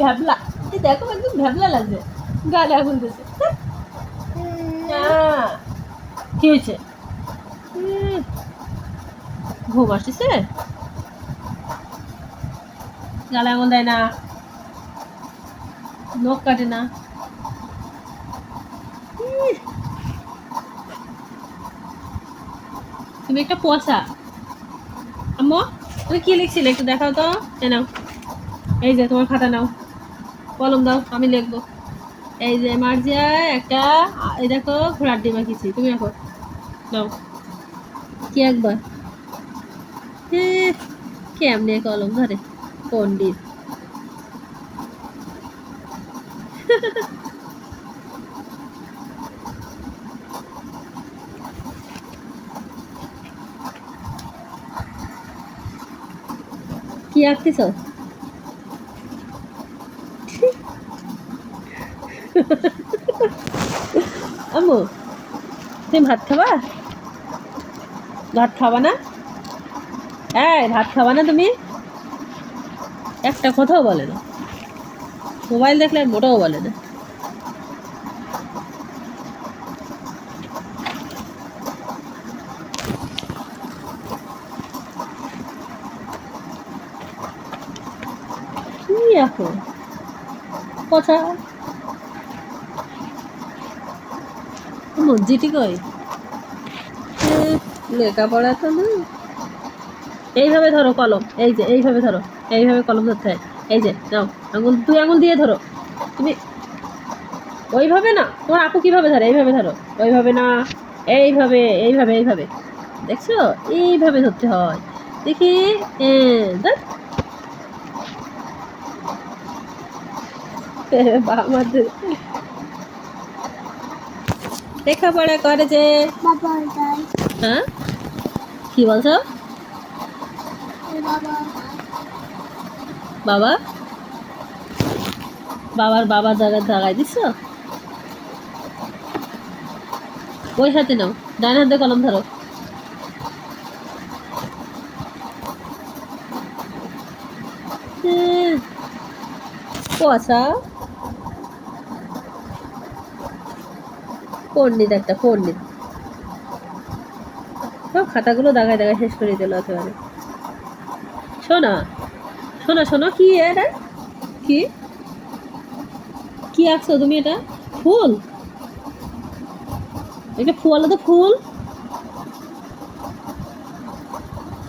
ভ্যাবলা। এই দেখো একদম ভ্যাবলা লাগছে। গালে আগুন দিয়েছে কি হয়েছে? ঘুম আসছে গালে আঙুল দেয় না। নখ কাটে না। তুমি একটা পোষা আম্মু, তুমি কি লিখছিলে? একটু দেখাও তো। এ নাও। এই যে, তোমার খাতা নাও। কলম দাও, আমি লিখব। এই যে মার্জিয়া একটা, এই দেখো, ঘোড়ার ডিম আঁকিছি তুমি এখন নাও কি একবার কেমনে কলম ধরে? পন্ডিত কি আঁকতেছ? আম্মু তুমি ভাত খাবা? ভাত খাবা না? এই, ভাত খাবা না তুমি? একটা কথাও বলে না। মোবাইল দেখলে মোটাও বলে না। কি এখন? কথা? মসজিদই কই? লেখাপড়া তো না। এইভাবে ধরো কলম, এই যে, এইভাবে ধরো, এইভাবে কলম ধরতে হয়। এই যে নাও আঙুল, দুই আঙুল দিয়ে ধরো। তুমি ওইভাবে না, তোমার আপু কীভাবে ধরে? এইভাবে ধরো। ওইভাবে না, এইভাবে এইভাবে এইভাবে। দেখছ? এইভাবে ধরতে হয়। দেখি বাবা দে- লেখাপড়া করে যে। হ্যাঁ? কি বলছো? বাবা? বাবা বাবার বাবা জায়গায় দিচ্ছ ওই হাতে নাও, ডান হাতে কলম ধরো। হ্যাঁ। কুয়াশা পণ্ডিত একটা পণ্ডিত সব খাতাগুলো দাগায় দাগায় শেষ করে দিল একেবারে। শোনা শোনো শোনো কি এটা কি? কি আঁকছো তুমি এটা? ফুল? এটা ফুল তো, ফুল?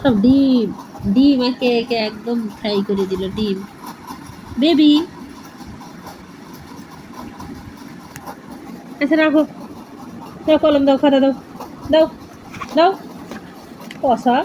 সব ডিম ডিম একে একে একদম ফ্রাই করে দিল, ডিম। বেবি! আচ্ছা রাখো। দাও কলম দাও খাতা দাও। দাও দাও। কষা